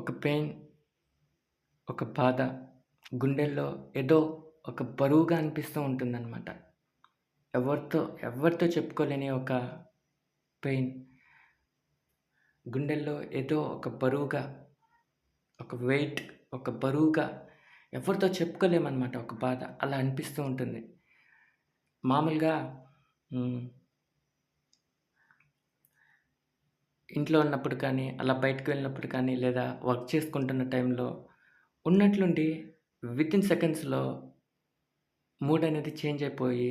ఒక పెయిన్ ఒక బాధ గుండెల్లో ఏదో ఒక బరువుగా అనిపిస్తూ ఉంటుందన్నమాట. ఎవరితో ఎవరితో చెప్పుకోలేని ఒక పెయిన్. గుండెల్లో ఏదో ఒక బరువుగా ఒక వెయిట్ ఒక బరువుగా ఎవరితో చెప్పుకోలేమన్నమాట ఒక బాధ. అలా అనిపిస్తూ ఉంటుంది. మామూలుగా ఇంట్లో ఉన్నప్పుడు కానీ అలా బయటకు వెళ్ళినప్పుడు కానీ లేదా వర్క్ చేసుకుంటున్న టైంలో ఉన్నట్లుండి వితిన్ సెకండ్స్లో మూడ్ అనేది చేంజ్ అయిపోయి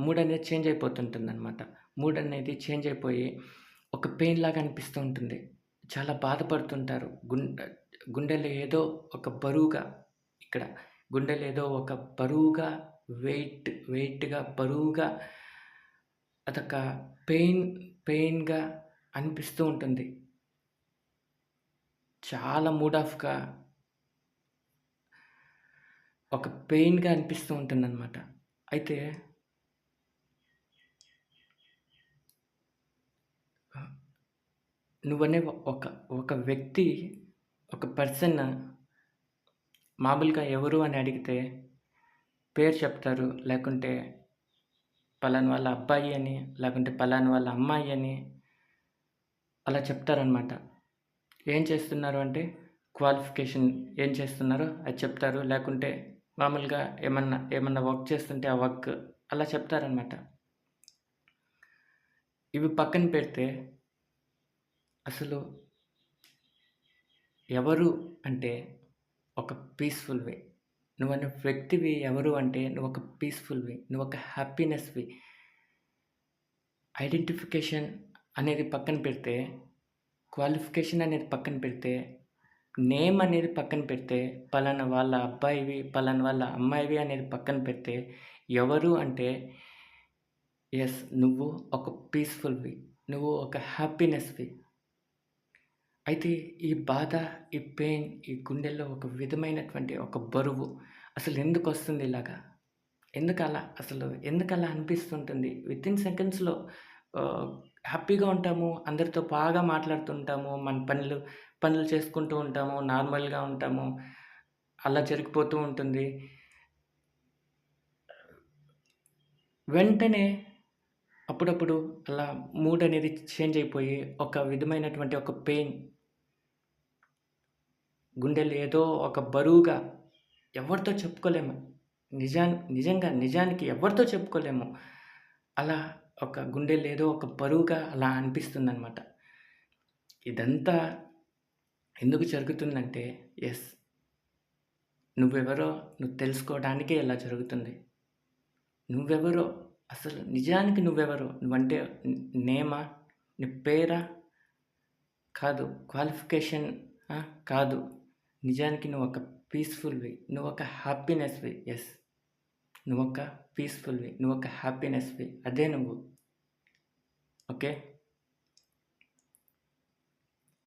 మూడ్ అనేది చేంజ్ అయిపోతుంటుంది అనమాట మూడ్ అనేది చేంజ్ అయిపోయి ఒక పెయిన్ లాగా అనిపిస్తూ ఉంటుంది. చాలా బాధపడుతుంటారు. గుండె గుండెలు ఏదో ఒక బరువుగా ఇక్కడ గుండెలు ఏదో ఒక బరువుగా వెయిట్ వెయిట్గా బరువుగా అదొక పెయిన్ పెయిన్గా అనిపిస్తూ ఉంటుంది. చాలా మూడ్ ఆఫ్గా ఒక పెయిన్గా అనిపిస్తూ ఉంటుందన్నమాట. అయితే నువ్వనే ఒక ఒక వ్యక్తి ఒక పర్సన్ మామూలుగా ఎవరు అని అడిగితే పేరు చెప్తారు. లేకుంటే పలానా వాళ్ళ అబ్బాయి అని లేకుంటే పలానా వాళ్ళ అమ్మాయి అని అలా చెప్తారనమాట ఏం చేస్తున్నారు అంటే క్వాలిఫికేషన్ ఏం చేస్తున్నారో అది చెప్తారు. లేకుంటే మామూలుగా ఏమన్నా ఏమన్నా వర్క్ చేస్తుంటే ఆ వర్క్ అలా చెప్తారనమాట ఇవి పక్కన పెడితే అసలు ఎవరు అంటే ఒక పీస్ఫుల్ వే నువ్వు అనే వ్యక్తివి ఎవరు అంటే నువ్వు ఒక పీస్ఫుల్వే నువ్వు ఒక హ్యాపీనెస్వి ఐడెంటిఫికేషన్ అనేది పక్కన పెడితే క్వాలిఫికేషన్ అనేది పక్కన పెడితే నేమ్ అనేది పక్కన పెడితే పలానా వాళ్ళ అబ్బాయివి పలానా వాళ్ళ అమ్మాయివి అనేది పక్కన పెడితే ఎవరు అంటే ఎస్ నువ్వు ఒక పీస్ఫుల్వి నువ్వు ఒక హ్యాపీనెస్వి అయితే ఈ బాధ ఈ పెయిన్ ఈ గుండెల్లో ఒక విధమైనటువంటి ఒక బరువు అసలు ఎందుకు వస్తుంది ఇలాగా? ఎందుకలా అసలు ఎందుకలా అనిపిస్తుంటుంది? విత్ ఇన్ సెకండ్స్లో హ్యాపీగా ఉంటాము అందరితో బాగా మాట్లాడుతుంటాము మన పనులు పనులు చేసుకుంటూ ఉంటాము నార్మల్గా ఉంటాము అలా జరిగిపోతూ ఉంటుంది. వెంటనే అప్పుడప్పుడు అలా మూడ్ అనేది చేంజ్ అయిపోయి ఒక విధమైనటువంటి ఒక పెయిన్ గుండెలు ఏదో ఒక బరువుగా ఎవరితో చెప్పుకోలేము. నిజా నిజంగా నిజానికి ఎవరితో చెప్పుకోలేము. అలా ఒక గుండెలు ఏదో ఒక బరువుగా అలా అనిపిస్తుందనమాట ఇదంతా ఎందుకు జరుగుతుందంటే ఎస్ నువ్వెవరో నువ్వు తెలుసుకోవడానికే ఇలా జరుగుతుంది. నువ్వెవరో అసలు నిజానికి నువ్వెవరో నువ్వంటే నేమా నీ పేరా? కాదు క్వాలిఫికేషన్ కాదు. నిజానికి నువ్వు ఒక పీస్ఫుల్వి నువ్వు ఒక హ్యాపీనెస్వి ఎస్. నువ్వు ఒక పీస్ఫుల్వి నువ్వు ఒక హ్యాపీనెస్వి అదే నువ్వు. ఓకే